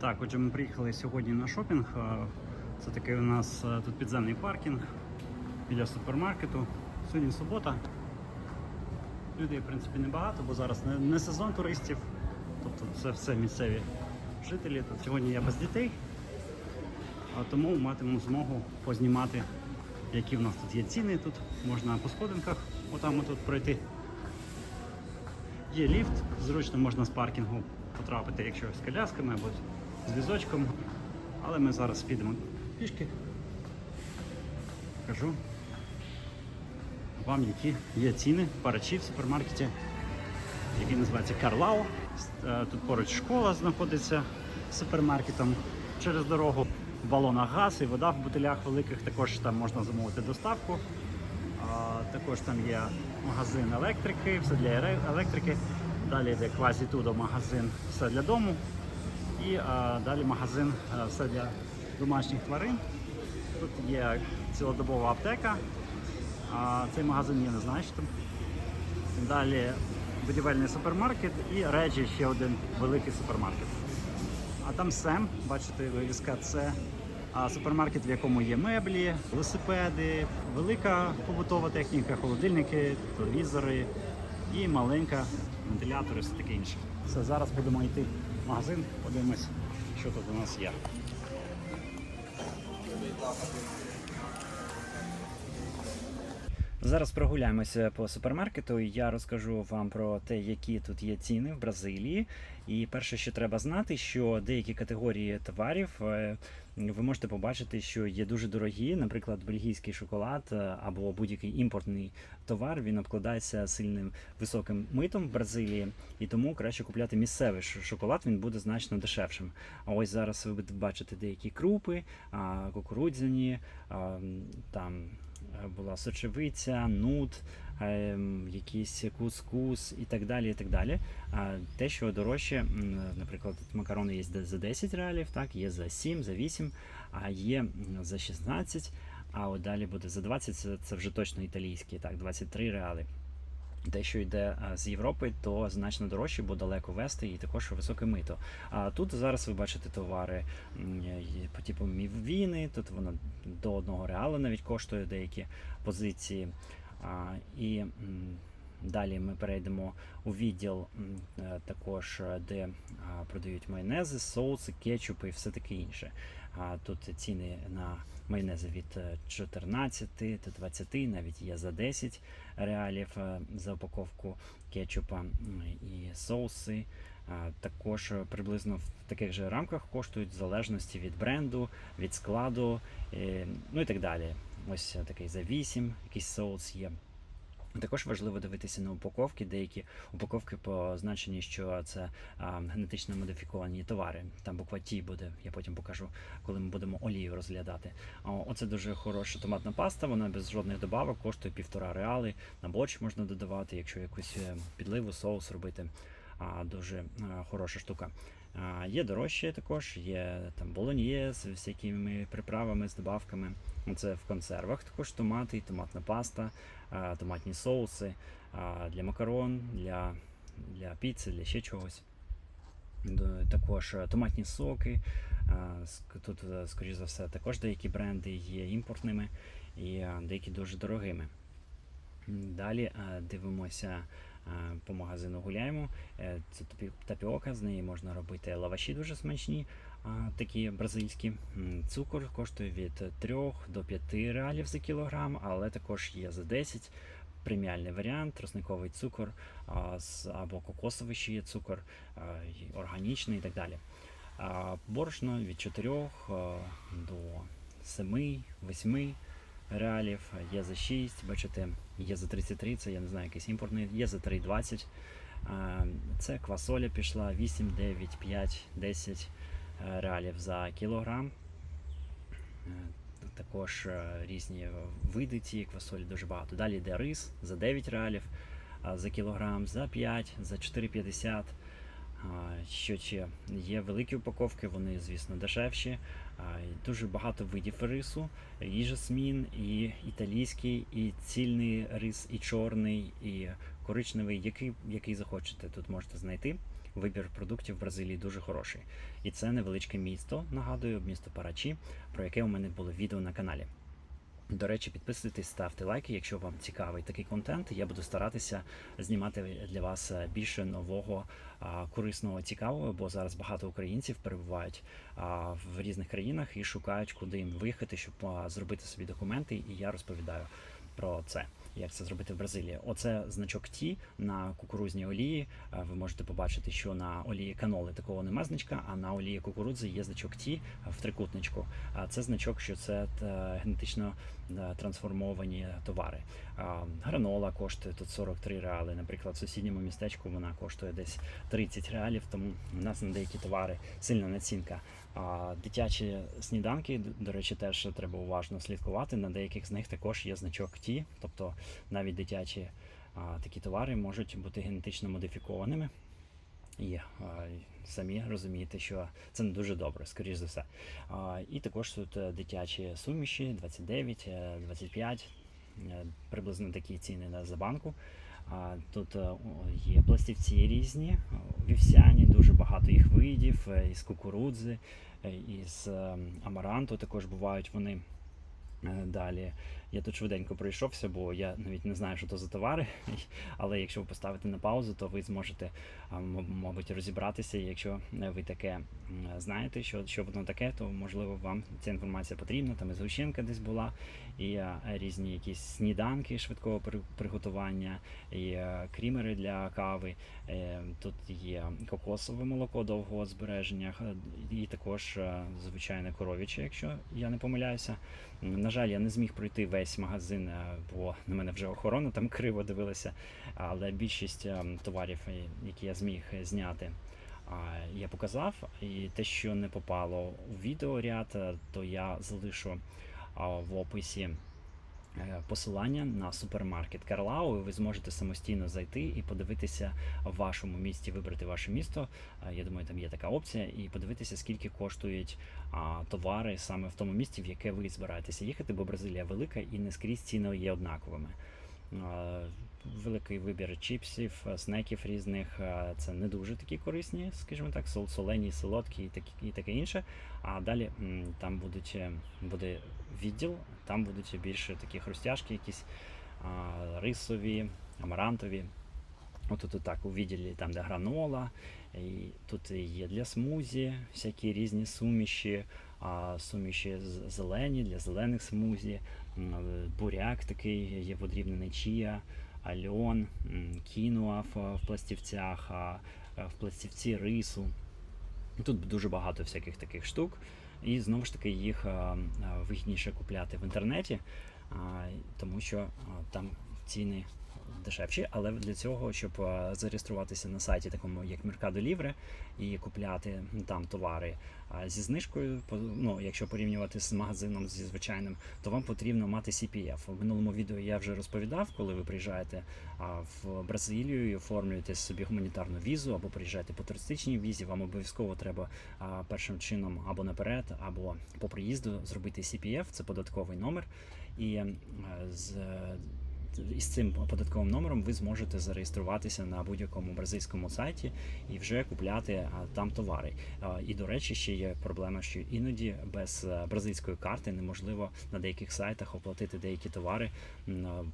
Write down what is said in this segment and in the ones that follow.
Так, отже, ми приїхали сьогодні на шопінг. Це такий у нас тут підземний паркінг біля супермаркету. Сьогодні субота. Людей, в принципі, небагато, бо зараз не сезон туристів. Тобто це все місцеві жителі. Тут сьогодні я без дітей, а тому матиму змогу познімати, які в нас тут є ціни. Тут можна по сходинках отам тут пройти. Є ліфт, зручно можна з паркінгу потрапити, якщо з колясками або з візочком. Але ми зараз підемо пішки. Кажу вам, які є ціни парачі в супермаркеті, який називається Карлау. Е, Тут поруч школа знаходиться з супермаркетом. Через дорогу в балонах газ і вода в бутилях великих. Також там можна замовити доставку. А, також там є магазин електрики, все для електрики. Далі йде Квазітудо магазин все для дому. І а, далі магазин а, все для домашніх тварин. Тут є цілодобова аптека. А, цей магазин я не знаю, що там. Далі будівельний супермаркет і речі ще один великий супермаркет. А там Сем, бачите, вивіска це а, супермаркет, в якому є меблі, велосипеди, велика побутова техніка, холодильники, телевізори і маленька вентилятори, все таке інше. Все, зараз будемо йти магазин, подивимось, що тут у нас є. Зараз прогуляємося по супермаркету. і Я розкажу вам про те, які тут є ціни в Бразилії. І перше, що треба знати, що деякі категорії товарів е, ви можете побачити, що є дуже дорогі, наприклад, бельгійський шоколад е, або будь-який імпортний товар. Він обкладається сильним високим митом в Бразилії, і тому краще купляти місцевий шоколад. Він буде значно дешевшим. А ось зараз ви будете бачити деякі крупи, кукурудзяні, там була сочевиця, нут, ем, якийсь кускус і так далі. і так далі. Те, що дорожче, наприклад, макарони є за 10 реалів, так, є за 7, за 8, а є за 16, а от далі буде за 20, це, це вже точно італійські, так, 23 реали. Те, що йде з Європи, то значно дорожче, бо далеко вести і також високе мито. А тут зараз ви бачите товари по типу мівіни, тут воно до одного реалу навіть коштує деякі позиції. І далі ми перейдемо у відділ е, також, е, де продають майонези, соуси, кетчупи і все таке інше. А тут ціни на майонези від е, 14 до 20, навіть є за 10 реалів е, за упаковку кетчупа і соуси. Також е, приблизно в таких же рамках коштують в залежності від бренду, від складу, е, ну і так далі. Ось е, такий за 8, якийсь соус є. Також важливо дивитися на упаковки. Деякі упаковки позначені, що це а, генетично модифіковані товари. Там буква Т буде, я потім покажу, коли ми будемо олію розглядати. А, Оце дуже хороша томатна паста, вона без жодних добавок коштує півтора реали. На борщ можна додавати, якщо якусь е, підливу, соус робити. А, дуже а, хороша штука. А, Є дорожче також, є там болоньє з всякими приправами, з добавками. Це в консервах також томати, томатна паста, томатні соуси для макарон, для, для піци, для ще чогось. Також е, томатні соки. Тут, е, скоріш за все, також деякі бренди є імпортними і е, деякі дуже дорогими. Далі дивимося по магазину гуляємо. Е, Це тапіока, з неї можна робити лаваші дуже смачні, такі бразильські. Цукор коштує від 3 до 5 реалів за кілограм, але також є за 10. Преміальний варіант, тросниковий цукор або кокосовий ще є цукор, органічний і так далі. Борошно від 4 до 7, 8 реалів, є за 6, бачите, є за 33, це я не знаю, якийсь імпортний, є за 3,20. Це квасоля пішла 8, 9, 5, 10 е, реалів за кілограм. Е, Також е, різні види цієї квасолі дуже багато. Далі йде рис за 9 реалів за кілограм, за 5, за 4,50. Що ще? Є великі упаковки, вони, звісно, дешевші. Дуже багато видів рису, і жасмін, і італійський, і цільний рис, і чорний, і коричневий, який, який захочете, тут можете знайти. вибір продуктів в Бразилії дуже хороший. І це невеличке місто, нагадую, місто Парачі, про яке у мене було відео на каналі. До речі, підписуйтесь, ставте лайки, якщо вам цікавий такий контент. Я буду старатися знімати для вас е, більше нового, корисного, цікавого, бо зараз багато українців перебувають в різних країнах і шукають, куди їм виїхати, щоб зробити собі документи. І я розповідаю про це, як це зробити в Бразилії. Оце значок Ті на кукурузній олії. Ви можете побачити, що на олії каноли такого нема значка, а на олії кукурудзи є значок Ті в трикутничку. Це значок, що це е, генетично е, трансформовані товари. Гранола коштує тут 43 реали. Наприклад, в сусідньому містечку вона коштує десь 30 реалів, тому у нас на деякі товари сильна націнка. Дитячі сніданки, до речі, теж треба уважно слідкувати. На деяких з них також є значок Ті, тобто навіть дитячі такі товари можуть бути генетично модифікованими. І самі розумієте, що це не дуже добре, скоріш за все. І також тут е, дитячі суміші 29, е, 25, е, приблизно такі ціни на за банку. Тут е, є пластівці різні, вівсяні, дуже багато їх видів, е, із кукурудзи, е, із е, амаранту також бувають вони. Далі я тут швиденько пройшовся, бо я навіть не знаю, що то за товари. Але якщо ви поставите на паузу, то ви зможете, мабуть, розібратися. Якщо ви таке знаєте, що, що воно таке, то можливо вам ця інформація потрібна. Там і згущенка десь була, і різні якісь сніданки швидкого приготування, і е, крімери для кави. Е, Тут є кокосове молоко довгого збереження, і також е, звичайне коров'яче, якщо я не помиляюся. На жаль, я не зміг пройти весь магазин, е, бо на мене вже охорона там криво дивилася. Але більшість е, товарів, е, які я зміг е, зняти, я показав. І те, що не попало у відеоряд, то я залишу в описі. Е, Посилання на супермаркет Карлау, ви зможете самостійно зайти і подивитися в вашому місті, вибрати ваше місто. Е, Я думаю, там є така опція, і подивитися, скільки коштують товари саме в тому місті, в яке ви збираєтеся їхати, бо Бразилія велика і не скрізь ціни є однаковими. Великий вибір чіпсів, е, снеків різних. е, Це не дуже такі корисні, скажімо так, сол- солені, солодкі і таке інше. А далі там будуть е, буде відділ, там будуть більше такі хрустяшки, якісь а, рисові, амарантові. От тут так у відділі там, де гранола, і тут є для смузі, всякі різні суміші, а, суміші зелені для зелених смузі, е, буряк такий є подрібнений чія, альон, м, кіноа в, пластівцях, е, в пластівці рису. Тут дуже багато всяких таких штук, і знову ж таки їх вигідніше купляти в інтернеті, тому що там ціни дешевші, але для цього, щоб зареєструватися на сайті, такому як Mercado Libre, і купляти там товари а, зі знижкою, ну, якщо порівнювати з магазином зі звичайним, то вам потрібно мати CPF. У минулому відео я вже розповідав, коли ви приїжджаєте в Бразилію і оформлюєте собі гуманітарну візу або приїжджаєте по туристичній візі, вам обов'язково треба першим чином або наперед, або по приїзду зробити CPF, це податковий номер. І е, з із цим податковим номером ви зможете зареєструватися на будь-якому бразильському сайті і вже купляти там товари. І до речі, ще є проблема, що іноді без е, бразильської карти неможливо на деяких сайтах оплатити деякі товари.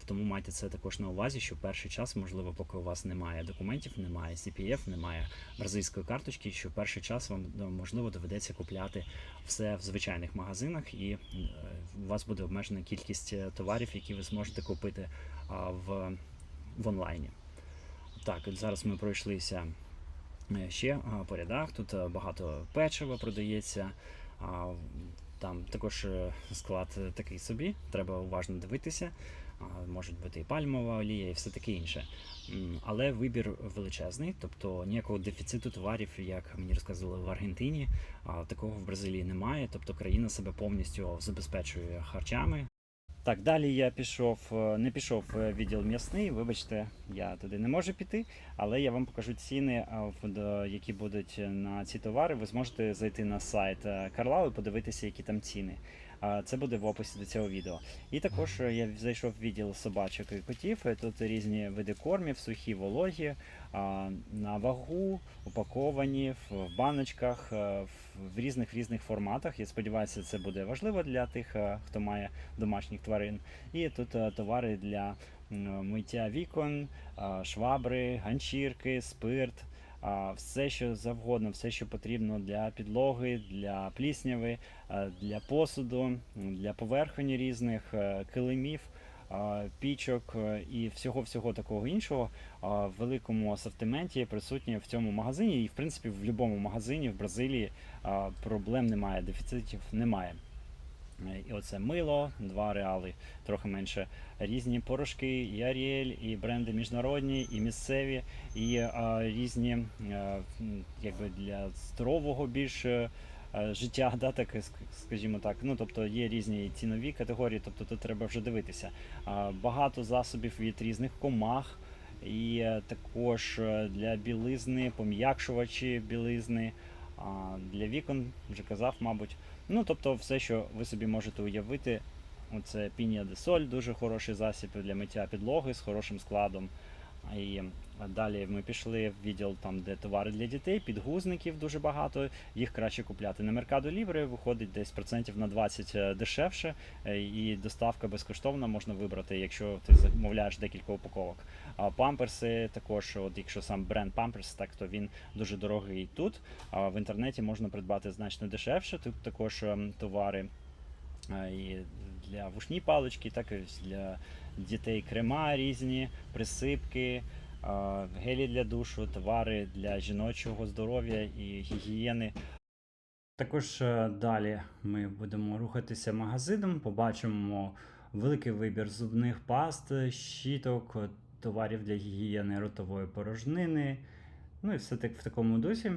Тому майте це також на увазі, що перший час, можливо, поки у вас немає документів, немає CPF, немає бразильської карточки, що перший час вам можливо доведеться купляти все в звичайних магазинах, і е, у вас буде обмежена кількість е, товарів, які ви зможете купити в, в онлайні. Так, зараз ми пройшлися е, ще по рядах. Тут е, багато печива продається. Там також е, склад такий собі, треба уважно дивитися. Можуть бути і пальмова олія, і все таке інше. Але вибір величезний, тобто ніякого дефіциту товарів, як мені розказували в Аргентині, такого в Бразилії немає. Тобто країна себе повністю забезпечує харчами. Так, далі я пішов, е, не пішов в відділ м'ясний. Вибачте, я туди не можу піти, але я вам покажу ціни, до- які будуть на ці товари. Ви зможете зайти на сайт е, Карлау і подивитися, які там ціни. це буде в описі до цього відео. І також е, я зайшов в відділ собачок і котів. е, Тут різні види кормів, сухі, вологі, на вагу, упаковані в баночках, е, в- різних різних форматах. Я сподіваюся, це буде важливо для тих, е, хто має домашніх тварин. І тут е, товари для миття вікон, швабри, ганчірки, спирт. Все, що завгодно, все, що потрібно для підлоги, для плісняви, для посуду, для поверхонь різних килимів, пічок е, і всього-всього такого іншого в великому асортименті присутні в цьому магазині. І, в принципі, в будь-якому магазині в Бразилії проблем немає, дефіцитів немає. Е, І оце мило, 2 реали, трохи менше. Різні порошки, і Аріель, і бренди міжнародні, і місцеві, і а, різні е, м, якби для здорового більше е, життя, да, так, скажімо так. Ну, тобто є різні цінові категорії, тобто тут треба вже дивитися. Багато засобів від різних комах, і е, також е, для білизни, пом'якшувачі білизни, для вікон, вже казав, мабуть. Ну, тобто, все, що ви собі можете уявити. Оце Пінія де Соль, дуже хороший засіб для миття підлоги з хорошим складом. І далі ми пішли в відділ, там, де товари для дітей, підгузників дуже багато. Їх краще купляти на Mercado Libre, виходить десь процентів на 20 е, дешевше, е, і доставка безкоштовна можна вибрати, якщо ти замовляєш декілька упаковок. А памперси також, от якщо сам бренд Pampers, так то він дуже дорогий тут. А в інтернеті можна придбати значно дешевше. Тут також ем, товари і для вушні палички, так і для дітей крема різні, присипки, гелі для душу, товари для жіночого здоров'я і гігієни. Також е, далі ми будемо рухатися магазином, побачимо великий вибір зубних паст, щіток, товарів для гігієни ротової порожнини. Ну і все так в такому дусі.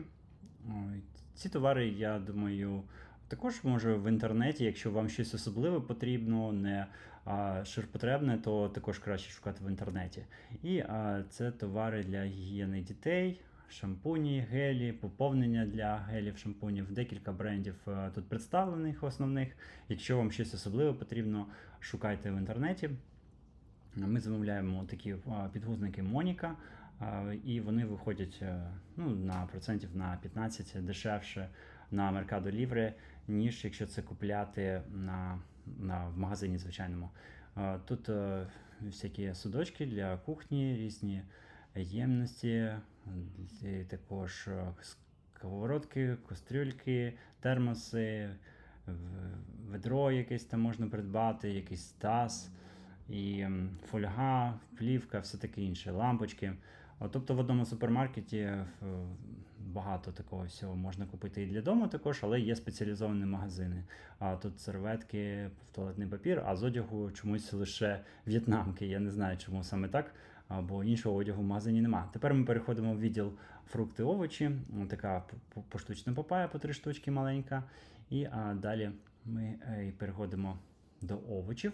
Ці товари, я думаю, також може в інтернеті, якщо вам щось особливе потрібно, не а, ширпотребне, то також краще шукати в інтернеті. І а, це товари для гігієни дітей, шампуні, гелі, поповнення для гелів, шампунів. Декілька брендів а, тут представлених основних. Якщо вам щось особливе потрібно, шукайте в інтернеті. Ми замовляємо такі а, підгузники Моніка, і вони виходять е, ну, на процентів на 15 дешевше на Mercado Livre, ніж якщо це купляти на, на, в магазині звичайному. Тут е, всякі судочки для кухні, різні ємності, також е, сковородки, кастрюльки, термоси, ведро якесь там можна придбати, якийсь таз і фольга, плівка, все таке інше, лампочки. Тобто в одному супермаркеті е, багато такого всього можна купити і для дому також, але є спеціалізовані магазини. А тут серветки, туалетний папір, а з одягу чомусь лише в'єтнамки. Я не знаю, чому саме так, а, бо іншого одягу в магазині немає. Тепер ми переходимо в відділ фрукти, овочі. Така поштучна папая по три штучки маленька. І а, далі ми е, переходимо до овочів.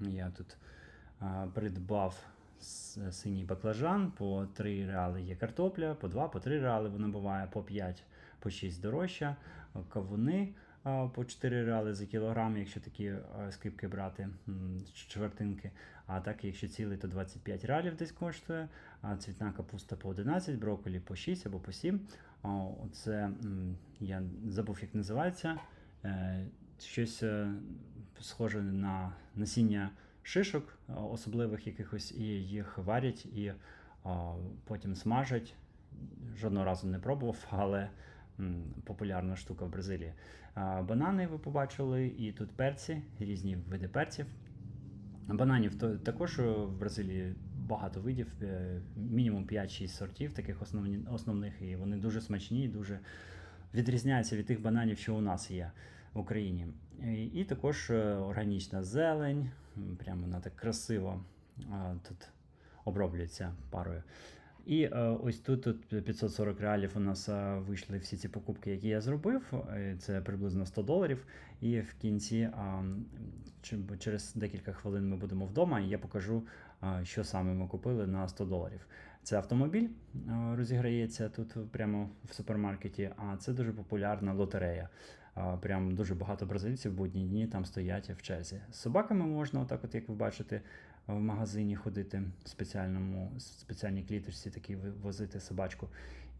Я тут а, придбав синій баклажан, по 3 реали є картопля, по 2, по 3 реали воно буває, по 5, по 6 дорожча. Кавуни по 4 реали за кілограм, якщо такі скипки брати, чвертинки. А так, якщо цілий, то 25 реалів десь коштує. А цвітна капуста по 11, брокколі по 6 або по 7. А, Оце я забув, як називається. Е, Щось е, схоже на насіння шишок особливих якихось, і їх варять і потім смажать. Жодного разу не пробував, але популярна штука в Бразилії. Банани ви побачили, і тут перці, різні види перців. Бананів то, також е, в Бразилії багато видів, е, мінімум 5-6 сортів таких основні, основних, і вони дуже смачні, дуже відрізняються від тих бананів, що у нас є в Україні. І, також е, органічна зелень, прямо вона так красиво тут оброблюється парою. І е, ось тут, тут 540 реалів у нас е, вийшли всі ці покупки, які я зробив. Е, Це приблизно 100 доларів. І в кінці, через декілька хвилин ми будемо вдома, і я покажу, що саме ми купили на 100 доларів. Це автомобіль розіграється тут прямо в супермаркеті, а це дуже популярна лотерея. Прям дуже багато бразильців в будні дні там стоять в черзі. З собаками можна, отак, от як ви бачите, в магазині ходити в спеціальному спеціальній кліточці, такі возити собачку.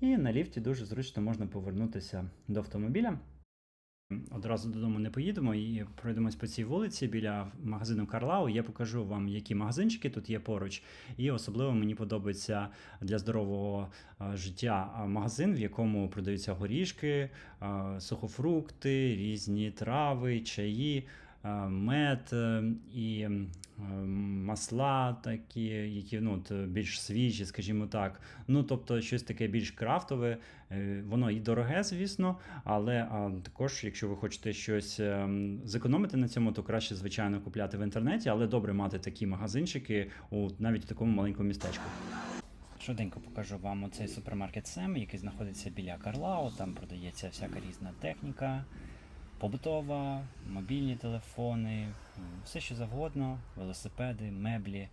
І на ліфті дуже зручно можна повернутися до автомобіля. Одразу додому не поїдемо і пройдемось по цій вулиці біля магазину Карлау. Я покажу вам, які магазинчики тут є поруч. І особливо мені подобається для здорового життя магазин, в якому продаються горішки, сухофрукти, різні трави, чаї, мед е, і е, масла, такі, які ну, більш свіжі, скажімо так. Ну, тобто, щось таке більш крафтове. Е, Воно і дороге, звісно, але також, якщо ви хочете щось зекономити на цьому, то краще, звичайно, купляти в інтернеті, але добре мати такі магазинчики у навіть в такому маленькому містечку. Швиденько покажу вам оцей супермаркет Сем, який знаходиться біля Карлау. Там продається всяка різна техніка, побутова, мобільні телефони, все що завгодно, велосипеди, меблі.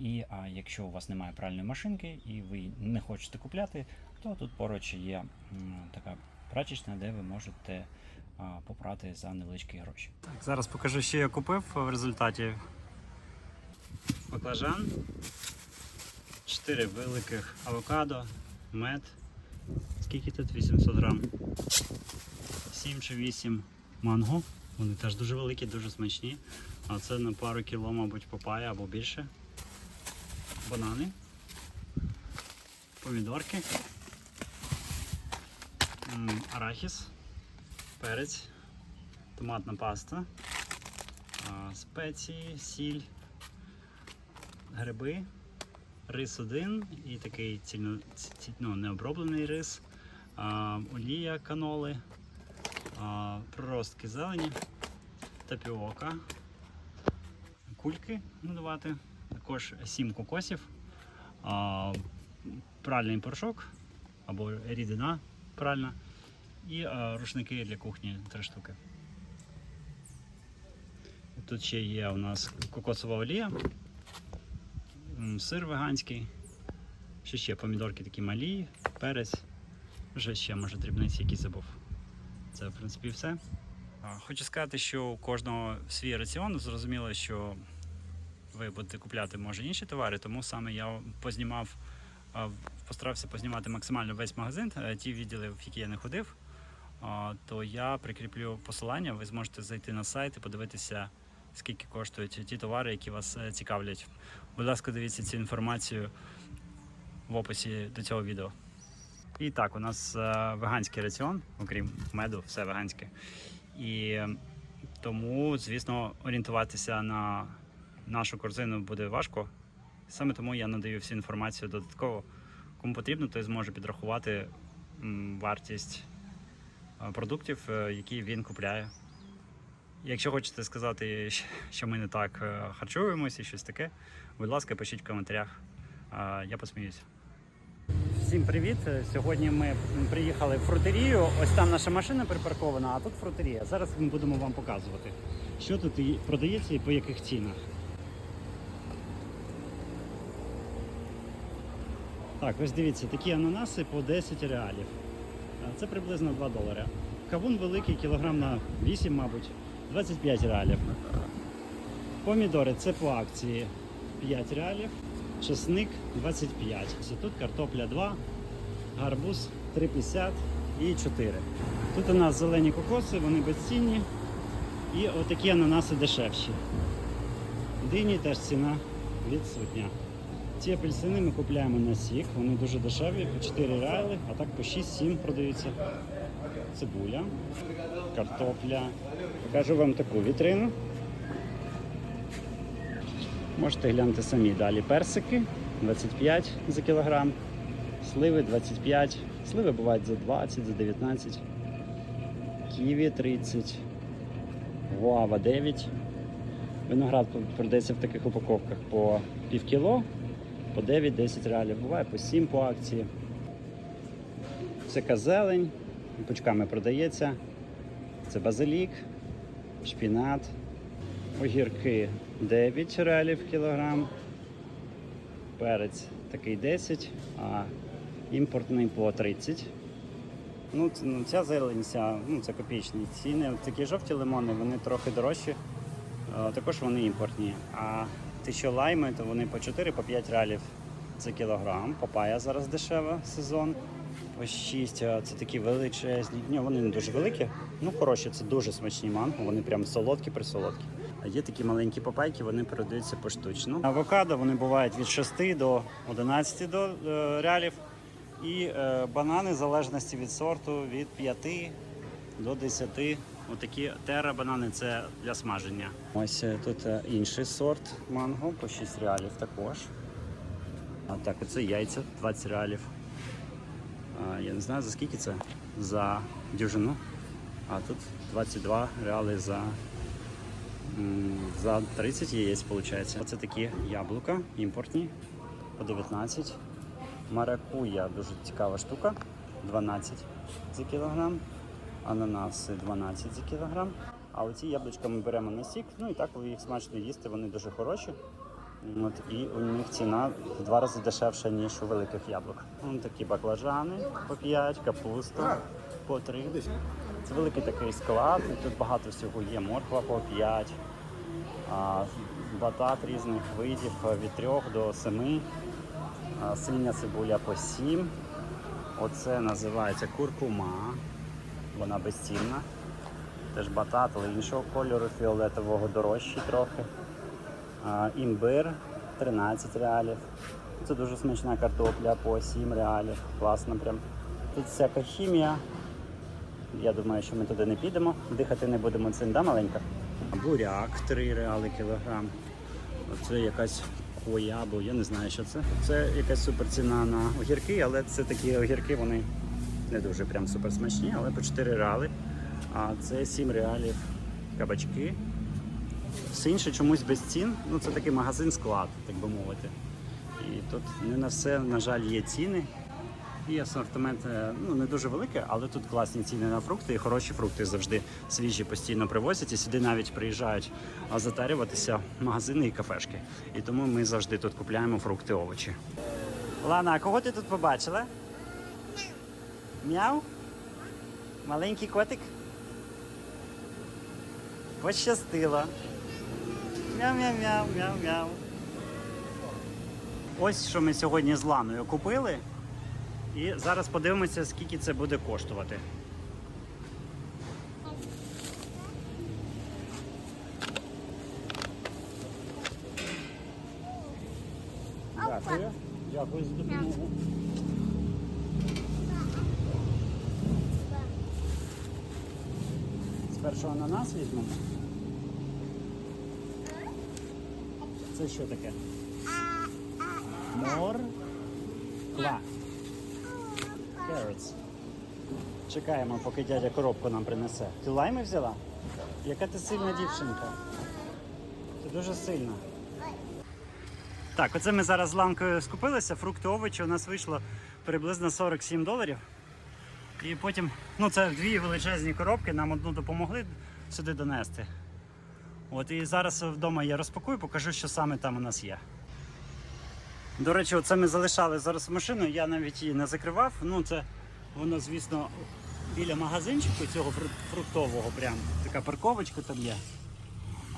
І а якщо у вас немає пральної машинки і ви не хочете купляти, то тут поруч є така прачечна, де ви можете попрати за невеличкі гроші. Так, зараз покажу, що я купив в результаті. Баклажан, 4 великих авокадо, мед. Скільки тут? 800 грам. 7 чи 8 манго. Вони теж дуже великі, дуже смачні. А це на пару кіло, мабуть, папая або більше. Банани. Помідорки. Арахіс. Перець. Томатна паста. Спеції, сіль. Гриби. Рис один і такий цільно, ці- ці- ну, необроблений рис. Олія каноли. Проростки зелені. Тапіока. Кульки надавати. Також 7 кокосів. Пральний порошок або рідина пральна. І рушники для кухні 3 штуки. Тут ще є у нас кокосова олія, сир веганський, що ще помідорки такі малі, перець, вже ще може дрібниці якісь забув. Це в принципі все. Хочу сказати, що у кожного свій раціон. Зрозуміло, що ви будете купляти може інші товари, тому саме я познімав, постарався познімати максимально весь магазин, е, ті відділи, в які я не ходив. То я прикріплю посилання, ви зможете зайти на сайт і подивитися, скільки коштують ті товари, які вас е, цікавлять. Будь ласка, дивіться цю інформацію в описі до цього відео. І так, у нас е, веганський раціон, окрім меду, все веганське. І е, тому, звісно, орієнтуватися на нашу корзину буде важко. Саме тому я надаю всю інформацію додатково. Кому потрібно, той зможе підрахувати вартість е, продуктів, е, які він купляє. Якщо хочете сказати, що ми не так харчуємося і щось таке, будь ласка, пишіть в коментарях. Я посміюся. Всім привіт! Сьогодні ми приїхали в фрутерію. Ось там наша машина припаркована, а тут фрутерія. Зараз ми будемо вам показувати, що тут продається і по яких цінах. Так, ось дивіться, такі ананаси по 10 реалів. Це приблизно 2 долари. Кавун великий, кілограм на 8, мабуть, 25 реалів. Помідори це по акції 5 реалів, чесник 25. Ось Тут картопля 2, гарбуз 3,50 і 4. Тут у нас зелені кокоси, вони безцінні. І отакі ананаси дешевші. Дині теж ціна відсутня. Ці апельсини ми купляємо на сік, вони дуже дешеві, по 4 реали, а так по 6-7 продаються. Цибуля, картопля. Покажу вам таку вітрину. Можете глянути самі далі. Персики 25 за кілограм, сливи 25. Сливи бувають за 20, за 19. Ківі 30. Гуава 9. Виноград продається в таких упаковках по пів кіло, по 9-10 реалів. Буває по 7 по акції. Це зелень, пучками продається. Це базилік, шпінат, огірки 9 реалів кілограм, перець такий 10, а імпортний по 30. Ну, ну ця зелень, ця, ну, це копійчні ціни. Такі жовті лимони, вони трохи дорожчі. Також вони імпортні. А ті, що лайми, то вони по 4 по 5 ралів за кілограм. Папая зараз дешева сезон. По 6. Це такі величезні. Ні, вони не дуже великі. Ну, хороші, це дуже смачні манго, вони прям солодкі присолодкі. А є такі маленькі папайки, вони продаються поштучно. Авокадо вони бувають від 6 до 11 до е, реалів. І е, банани, в залежності від сорту, від 5 до 10. Отакі тера банани це для смаження. Ось е, тут інший сорт манго по 6 реалів також. А так, оце яйця 20 реалів. А, я не знаю за скільки це за дюжину. А тут 22 реали за, за 30 яєць, виходить. Оце такі яблука імпортні по 19. Маракуя дуже цікава штука. 12 за кілограм. Ананаси 12 за кілограм. А оці яблучка ми беремо на сік, ну і так їх смачно їсти, вони дуже хороші. От, і у них ціна в два рази дешевша, ніж у великих яблук. Вон такі баклажани по 5, капуста по 3. Це великий такий склад, тут багато всього є. Морква по 5, батат різних видів від 3 до 7, синя цибуля по 7. Оце називається куркума, вона безцінна. Теж батат, але іншого кольору, фіолетового дорожчий трохи. Імбир 13 реалів. Це дуже смачна картопля по 7 реалів. Класно прям. Тут всяка хімія. Я думаю, що ми туди не підемо, дихати не будемо цим, да, маленька? Буряк 3 реали кілограм. Оце якась коя, або я не знаю, що це. Це якась суперціна на огірки, але це такі огірки, вони не дуже прям супер смачні, але по 4 реали. А це 7 реалів кабачки. Все інше чомусь без цін. Ну це такий магазин склад, так би мовити. І тут не на все, на жаль, є ціни. І асортимент е, ну, не дуже великий, але тут класні ціни на фрукти і хороші фрукти завжди свіжі постійно привозять. І сюди навіть приїжджають затарюватися магазини і кафешки. І тому ми завжди тут купляємо фрукти, овочі. Лана, а кого ти тут побачила? Мяу? Маленький котик? Пощастило. Мяу-мяу-мяу-мяу-мяу. Ось що ми сьогодні з Ланою купили. І зараз подивимося, скільки це буде коштувати. Дякую. Дякую за допомогу. Спершу ананас візьмемо. Це що таке? Мор. Carrots. Чекаємо, поки дядя коробку нам принесе. Ти лайми взяла? Яка ти сильна дівчинка? Ти дуже сильна. Так, оце ми зараз з ланкою скупилися. Фрукти, овочі у нас вийшло приблизно 47 доларів. І потім, ну це дві величезні коробки, нам одну допомогли сюди донести. От і зараз вдома я розпакую, покажу, що саме там у нас є. До речі, оце ми залишали зараз машину, я навіть її не закривав. Ну, це воно, звісно, біля магазинчику цього фруктового, прям така парковочка там є.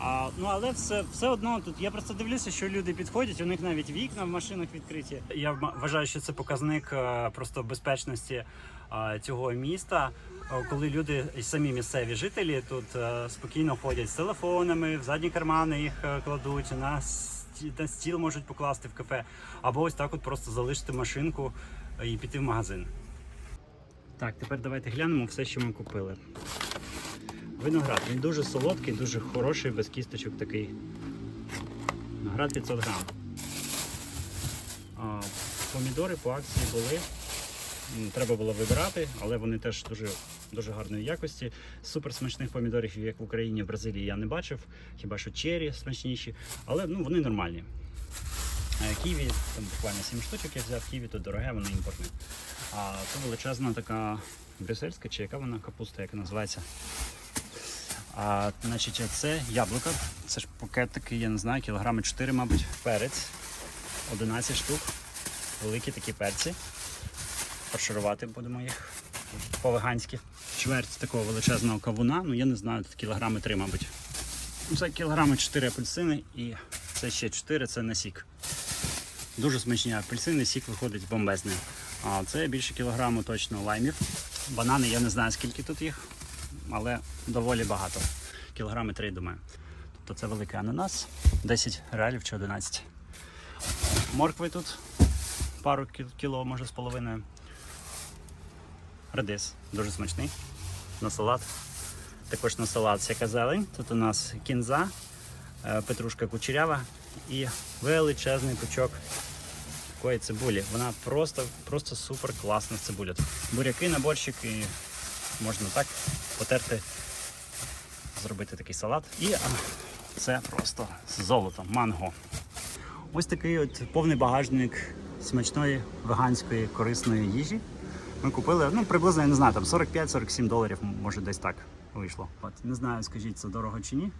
А, ну, але все, все одно тут я просто дивлюся, що люди підходять, у них навіть вікна в машинах відкриті. Я вважаю, що це показник е, просто безпечності е, цього міста. Е, Коли люди самі місцеві жителі тут спокійно ходять з телефонами, в задні кармани їх кладуть, на, сті- на стіл можуть покласти в кафе, або ось так от просто залишити машинку і піти в магазин. Так, тепер давайте глянемо все, що ми купили. Виноград, він дуже солодкий, дуже хороший, без кісточок такий. Виноград 500 грам. Помідори по акції були. Треба було вибирати, але вони теж дуже, дуже гарної якості. Супер смачних помідорів, як в Україні, в Бразилії, я не бачив. Хіба що чері смачніші, але ну, вони нормальні. Ківі, там буквально 7 штучок я взяв, ківі тут дороге, воно імпортне. А це величезна така брюссельська, чи яка вона капуста, як називається. А, значить, це яблука. Це ж пакет такий, я не знаю, кілограми 4, мабуть. Перець 11 штук. великі такі перці. Фарширувати будемо їх по-веганськи. Чверть такого величезного кавуна, ну я не знаю, тут кілограми три, мабуть. Ну, Це кілограми 4 апельсини і це ще 4, це на сік. Дуже смачні апельсини, сік виходить бомбезний. А це більше кілограму точно лаймів. Банани, я не знаю скільки тут їх, але доволі багато. Кілограми 3, думаю. Тобто це великий ананас, 10 реалів чи 11. Моркви тут пару кіло, може з половиною. Редис, дуже смачний. На салат. Також на салат всяка зелень. Тут у нас кінза, е, петрушка кучерява і величезний пучок такої цибулі. Вона просто, просто супер класна цибуля. Буряки на борщик і можна так потерти, зробити такий салат. І це просто золото, манго. Ось такий от повний багажник смачної веганської корисної їжі. Ми купили, ну приблизно, я не знаю, там 45-47 доларів, може десь так вийшло. От, не знаю, скажіть, це дорого чи ні.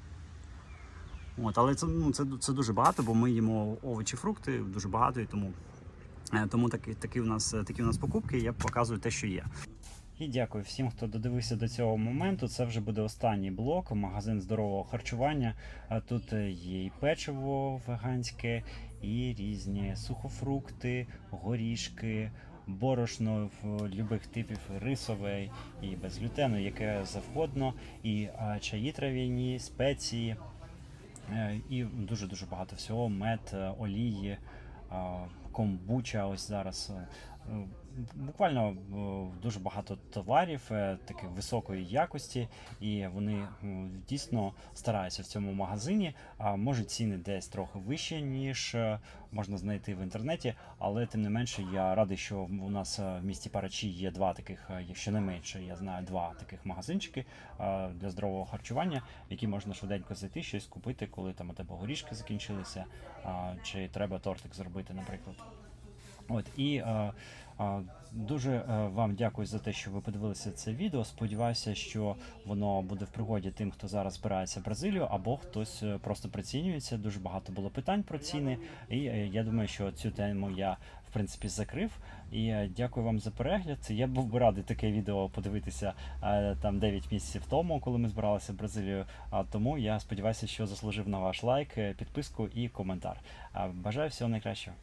От, але це, ну, це, це дуже багато, бо ми їмо овочі, фрукти дуже багато, і тому, е, тому такі, такі, у нас, такі у нас покупки, я показую те, що є. І дякую всім, хто додивився до цього моменту. Це вже буде останній блок, магазин здорового харчування. А Тут е, є і печиво веганське, і різні сухофрукти, горішки, борошно в любих типів рисове і без глютену, яке завгодно, і чаї трав'яні, спеції. Е, І дуже дуже багато всього. Мед, е, олії, комбуча. Ось зараз. Буквально дуже багато товарів е, таких високої якості, і вони дійсно стараються в цьому магазині. А може ціни десь трохи вищі, ніж е, можна знайти в інтернеті, але тим не менше я радий, що у нас е, в місті Парачі є два таких, якщо не менше, я знаю два таких магазинчики для здорового харчування, які можна швиденько зайти, щось купити, коли там у тебе горішки закінчилися, чи треба тортик зробити, наприклад. От і е, дуже е, вам дякую за те, що ви подивилися це відео. Сподіваюся, що воно буде в пригоді тим, хто зараз збирається в Бразилію, або хтось е, просто прицінюється. Дуже багато було питань про ціни, і е, я думаю, що цю тему я в принципі закрив. І дякую вам за перегляд. Я був би радий таке відео подивитися там 9 місяців тому, коли ми збиралися в Бразилію. А тому я сподіваюся, що заслужив на ваш лайк, підписку і коментар. Бажаю всього найкращого.